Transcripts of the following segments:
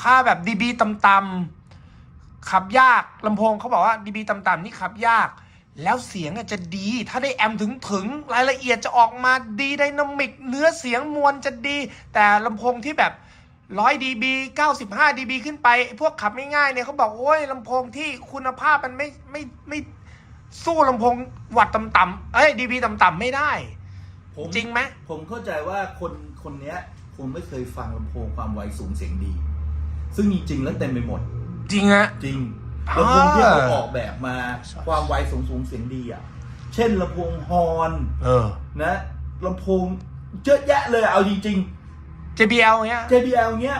ค่าแบบดีบีต่ำๆขับยากลำโพงเขาบอกว่าดีบีต่ำๆนี่ขับยาก แล้วเสียงอะจะดี ถ้าได้แอมถึงถึงๆรายละเอียดจะออกมาดีไดนามิกเนื้อเสียงมวลจะดี แต่ลำโพงที่แบบร้อยดีบีเก้าสิบห้าดีบีขึ้นไป พวกขับง่ายๆเนี่ยเขาบอก โอ้ยลำโพงที่คุณภาพมันไม่ไม่ไม่สู้ลำโพงวัดต่ำๆเอ้ยดีบีต่ำๆไม่ได้ ผมจริงไหม ผมเข้าใจว่าคนคนเนี้ยคงไม่เคยฟังลำโพงความไวสูงเสียงดี ซึ่งจริงๆแล้วเต็มไปหมด จริงอะจริงอ่า ลำโพงที่เขาออกแบบมาใช่ความไวสูงสูงเสียงดีอะ เช่นลำโพงฮอร์นเออ นะลำโพงเยอะแยะเลยเอาจริง JBL เนี้ย ๆ JBL เนี้ย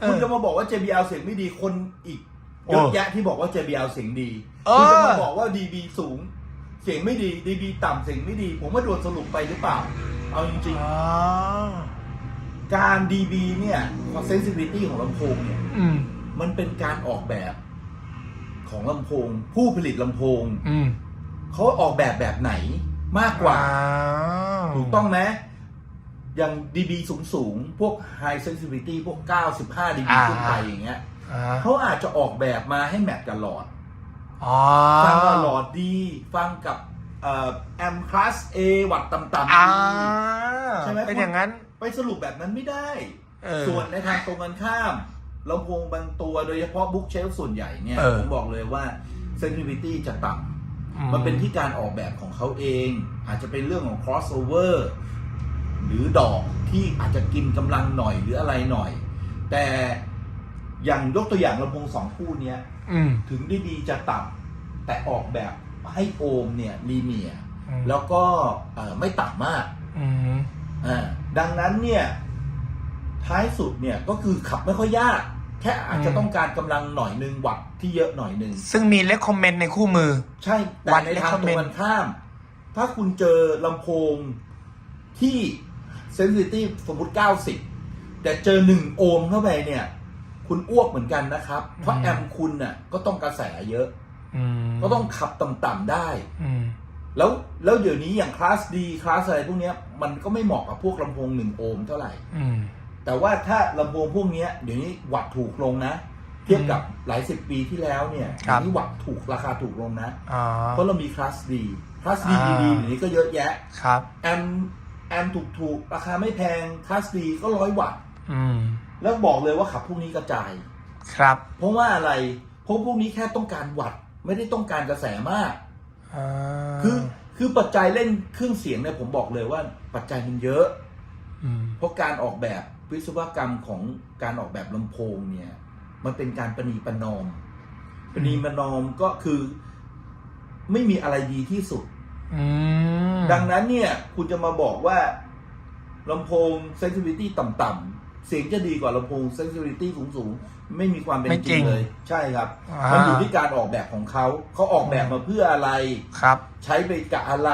เออคุณจะมาบอกว่า JBL เสียงไม่ดีคนอีกโอ้เยอะแยะที่บอกว่า JBL เสียงดีเออ คุณจะมาบอกว่า DB สูง เสียงไม่ดี DB ต่ำเสียงไม่ดี ผมว่าโดนสรุปไปหรือเปล่า เอาจริงอ๋อๆ การ DB เนี่ย sensitivity ของลำโพงเนี่ย อืม มันเป็นการออกแบบของลำโพง ผู้ผลิตลำโพง อืมเขาออกแบบแบบไหนมากกว่า ถูกต้องไหมอย่าง dB สูงสูงๆพวก high sensitivity พวก 95 dB อ่าขึ้นไปอย่างเงี้ยอ่าเขาอาจจะออกแบบมาให้แมทกับหลอด อ๋อฟังกับหลอดดี ฟังกับเอ่อแอมคลาส A วัดต่ำๆอ่าดี ใช่ไหม เป็นอย่างนั้น ไปสรุปแบบนั้นไม่ได้ เออ ส่วนในทางตรงกันข้ามลำโพงบางตัวโดยเฉพาะบุ๊กเชลส่วนใหญ่เนี่ย เออ ผมบอกเลยว่า sensitivity จะต่ำ มันเป็นที่การออกแบบของเขาเอง อาจจะเป็นเรื่องของ crossover หรือดอกที่อาจจะกินกำลังหน่อยหรืออะไรหน่อย แต่อย่างยกตัวอย่างลำโพงสองคู่เนี้ย อืม ถึงได้ดีจะต่ำแต่ออกแบบให้โอห์มเนี่ยลีเนียอืม แล้วก็เอ่อไม่ต่ำมากอืม อ่า ดังนั้นเนี่ยท้ายสุดเนี่ยก็คือขับไม่ค่อยยาก แค่อาจจะต้องการกำลังหน่อยหนึ่งวัตต์ที่เยอะหน่อยหนึ่งซึ่งมีเลคคอมเมนต์ในคู่มือ ใช่แต่วัดในทางตรง recommend กันข้าม ถ้าคุณเจอลำโพงที่เซนซิ i ิ v สมมติ 90 แต่เจอ1โอห์มเข้าไปเนี่ย คุณอ้วกเหมือนกันนะครับ เพราะอืมแอมป์คุณน่ะก็ต้องกระแสเยอะอืมก็ต้องขับต่ำๆได้อืม แล้วแล้วเดี๋ยวนี้อย่างคลาสดีคลาสอะไรพวกเนี้ยมันก็ไม่เหมาะกับพวกลำโพง1โอห์มเท่าไหร่ อืม แต่ว่าถ้าลำโพงพวกเนี้ยเดี๋ยวนี้วัดถูกลงนะ เทียบกับหลายสิบปีที่แล้วเนี่ยครัเดี๋ยบ วนี้วัดถูกราคาถูกลงนะ อ๋อ เพราะเรามีคลาสดีคลาสดีอ่า ดีๆเดี๋ยวนี้ก็เยอะแยะ ครับ แอมแอมถูกถูกๆราคาไม่แพงคลาสดีก็ร้อยวัตต์อืม แล้วบอกเลยว่าขับพวกนี้กระจาย ครับ เพราะว่าอะไรเพราะพวกนี้แค่ต้องการวัตต์ไม่ได้ต้องการกระแสมากอ่า คือคือปัจจัยเล่นเครื่องเสียงเนี่ยผมบอกเลยว่าปัจจัยมันเยอะอืมเพราะการออกแบบวิศวกรรมของการออกแบบลำโพงเนี่ย มันเป็นการประนีประนอมประนีประนอมก็คือไม่มีอะไรดีที่สุดอืมดังนั้นเนี่ย คุณจะมาบอกว่าลำโพง sensitivity ต่ำๆ เสียงจะดีกว่าลำโพง sensitivity สูงๆไม่มีความเป็นไม่จจริริงงเลย ใช่ครับ อ่ามั มันอยู่ที่การออกแบบของเขา เขาออกแบบมาเพื่ออะไร ครับ ใช้ไปกับอะไร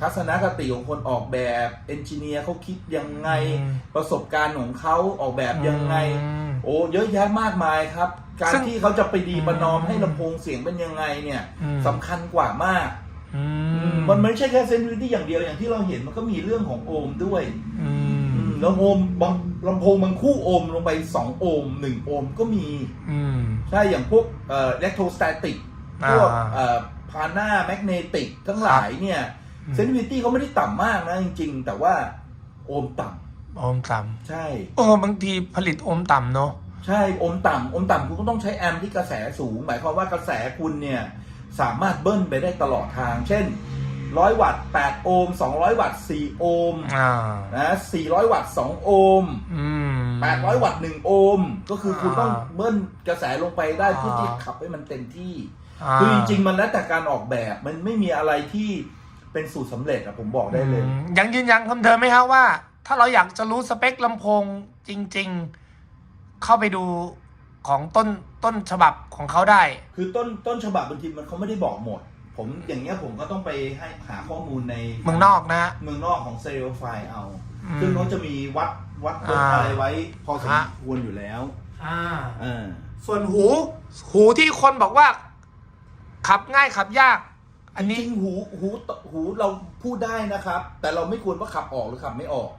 ทัศนคติของคนออกแบบเอนจิเนียร์เขาคิดยังไง อืม ประสบการณ์ของเขาออกแบบยังไง อืม โอ้เยอะแยะมากมายครับ การซึ่งที่เขาจะไปดีประนอมอืมให้ลำโพงเสียงเป็นยังไงเนี่ยอืม สำคัญกว่ามาก อืมมันไม่ใช่แค่เซนซิทีอย่างเดียวอย่างที่เราเห็นมันก็มีเรื่องของโอห์มด้วย อืมอืม แล้วโอห์มบางลำโพงบางคู่โอห์มลงไป2โอห์ม1โอห์มก็มี อืม ใช่ อย่างพวกเอ่ออิเล็กโทรสแตติกอ่าพวกเอ่อพานาแมกเนติกทั้งหลายเนี่ยอืม เซนซิทีตี้เขาไม่ได้ต่ำมากนะจริง ๆ แต่ว่าโอห์มต่ำโอมต่ใช่ำโอ้บางทีผลิตโอมต่ำเนาะ ใช่โอห์มต่ำโอห์มต่ำคุณก็ต้องใช้แอมป์ที่กระแสสูง หมายความว่ากระแสคุณเนี่ย สามารถเบิ้ลไปได้ตลอดทาง เช่น 100 วัตต์ 8 โอห์ม 200 วัตต์ 4 โอห์มอ่านะ400 วัตต์ 2 โอห์ม อืม 800 วัตต์ 1 โอห์ม ก็คือคุณต้องอ่าเบิ้ลกระแสลงไปได้เพื่ออ่าที่ขับให้มันเต็มที่า คือจริง ๆ มันแล้วแต่การออกแบบ มันไม่มีอะไรที่เป็นสูตรสำเร็จอะผมบอกได้เลย อืมยังยืนยันคำเดิมไหมครับว่า ถ้าเราอยากจะรู้สเปคลำโพงจริง ๆ เข้าไปดูของต้นต้นฉบับของเขาได้ คือต้นต้นฉบับบางทีมันเขาไม่ได้บอกหมด ผมอย่างเงี้ยผมก็ต้องไปให้หาข้อมูลในเมืองนอกนะ เมืองนอกของเซลไฟเอา อืมซึ่งเขาจะมีวัดวัดอ่าอะไรไว้ พอสมฮะ ควรอยู่แล้วอ่าอ่าส่วนหู หูที่คนบอกว่า ขับง่ายขับยาก อันจนี้ ริงๆหูหูหูเราพูดได้นะครับ แต่เราไม่ควรว่าขับออกหรือขับไม่ออก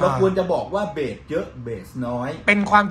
เราอ่า ควรจะบอกว่าเบสเยอะเบสน้อย เป็นความคิด